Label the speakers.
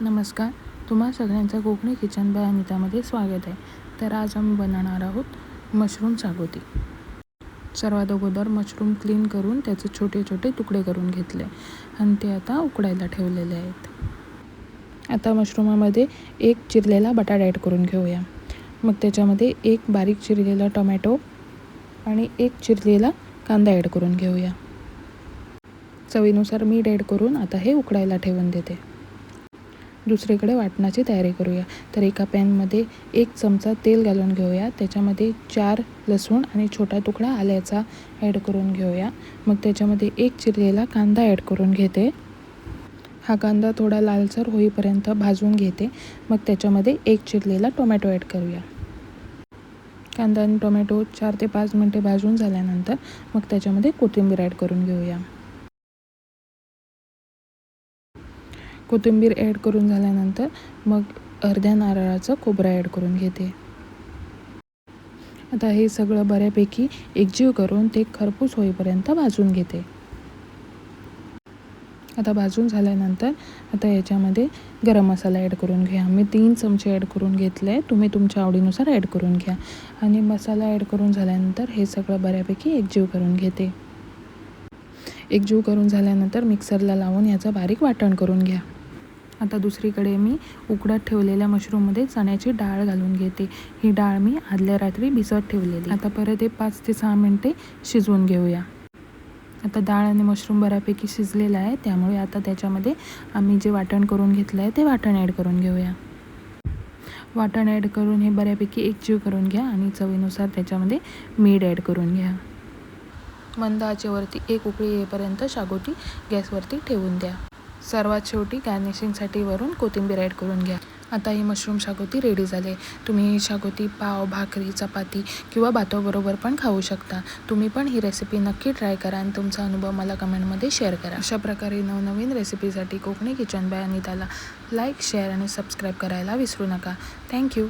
Speaker 1: नमस्कार तुम्हा सगळ्यांचं कोकणी किचन बाय अमितामध्ये स्वागत आहे. तर आज आम्ही बनवणार आहोत मशरूम सागोती. सर्वात अगोदर मशरूम क्लीन करून त्याचे छोटे छोटे तुकडे करून घेतले आणि ते आता उकडायला ठेवलेले आहेत. आता मशरूमामध्ये एक चिरलेला बटाटा ॲड करून घेऊया. मग त्याच्यामध्ये एक बारीक चिरलेला टोमॅटो आणि एक चिरलेला कांदा ॲड करून घेऊया. चवीनुसार मीठ ॲड करून आता हे उकडायला ठेवून देते. दुसरीकडे वाटणाची तयारी करूया. तर एका पॅनमध्ये एक चमचा तेल घालून घेऊया. त्याच्यामध्ये चार लसूण आणि छोटा तुकडा आल्याचा ॲड करून घेऊया. मग त्याच्यामध्ये एक चिरलेला कांदा ॲड करून घेते. हा कांदा थोडा लालसर होईपर्यंत भाजून घेते. मग त्याच्यामध्ये एक चिरलेला टोमॅटो ॲड करूया. कांदा आणि टोमॅटो चार ते पाच मिनटे भाजून झाल्यानंतर मग त्याच्यामध्ये कोथिंबीर ॲड करून घेऊया. कोथिंबीर ॲड करून झाल्यानंतर मग अर्ध्या नारळाचं खोबरं ॲड करून घेते. आता हे सगळं बऱ्यापैकी एकजीव करून ते खरपूस होईपर्यंत भाजून घेते. आता भाजून झाल्यानंतर आता याच्यामध्ये गरम मसाला ॲड करून घ्या. मी तीन चमचे ॲड करून घेतले आहे तुम्ही तुमच्या आवडीनुसार ॲड करून घ्या. आणि मसाला ॲड करून झाल्यानंतर हे सगळं बऱ्यापैकी एकजीव करून घेते. एकजीव करून झाल्यानंतर मिक्सरला लावून याचं बारीक वाटण करून घ्या. आता दुसरीकडे मी उकडत ठेवलेल्या मशरूममध्ये चण्याची डाळ घालून घेते. ही डाळ मी आदल्या रात्री भिजत ठेवलेली. आता परत हे पाच ते सहा मिनटे शिजवून घेऊया. आता डाळ आणि मशरूम बऱ्यापैकी शिजलेलं आहे त्यामुळे आता त्याच्यामध्ये आम्ही जे वाटण करून घेतलं आहे ते वाटण ॲड करून घेऊया. वाटण ॲड करून हे बऱ्यापैकी एकजीव करून घ्या आणि चवीनुसार त्याच्यामध्ये मीठ ॲड करून घ्या. मंद आचेवरती एक उकळी येईपर्यंत शागोटी गॅसवरती ठेवून द्या. सर्वात शेवटी गार्निशिंगसाठी वरून कोथिंबीर ॲड करून घ्या. आता ही मशरूम शागोती रेडी झाली तुम्ही ही शागोती पाव भाकरी चपाती किंवा भाताबरोबर पण खाऊ शकता. तुम्ही पण ही रेसिपी नक्की ट्राय करा आणि तुमचा अनुभव मला कमेंटमध्ये शेअर करा. अशा प्रकारे नवनवीन रेसिपीसाठी कोकणी किचन बाय अनिताला लाईक शेअर आणि सबस्क्राईब करायला विसरू नका. थँक्यू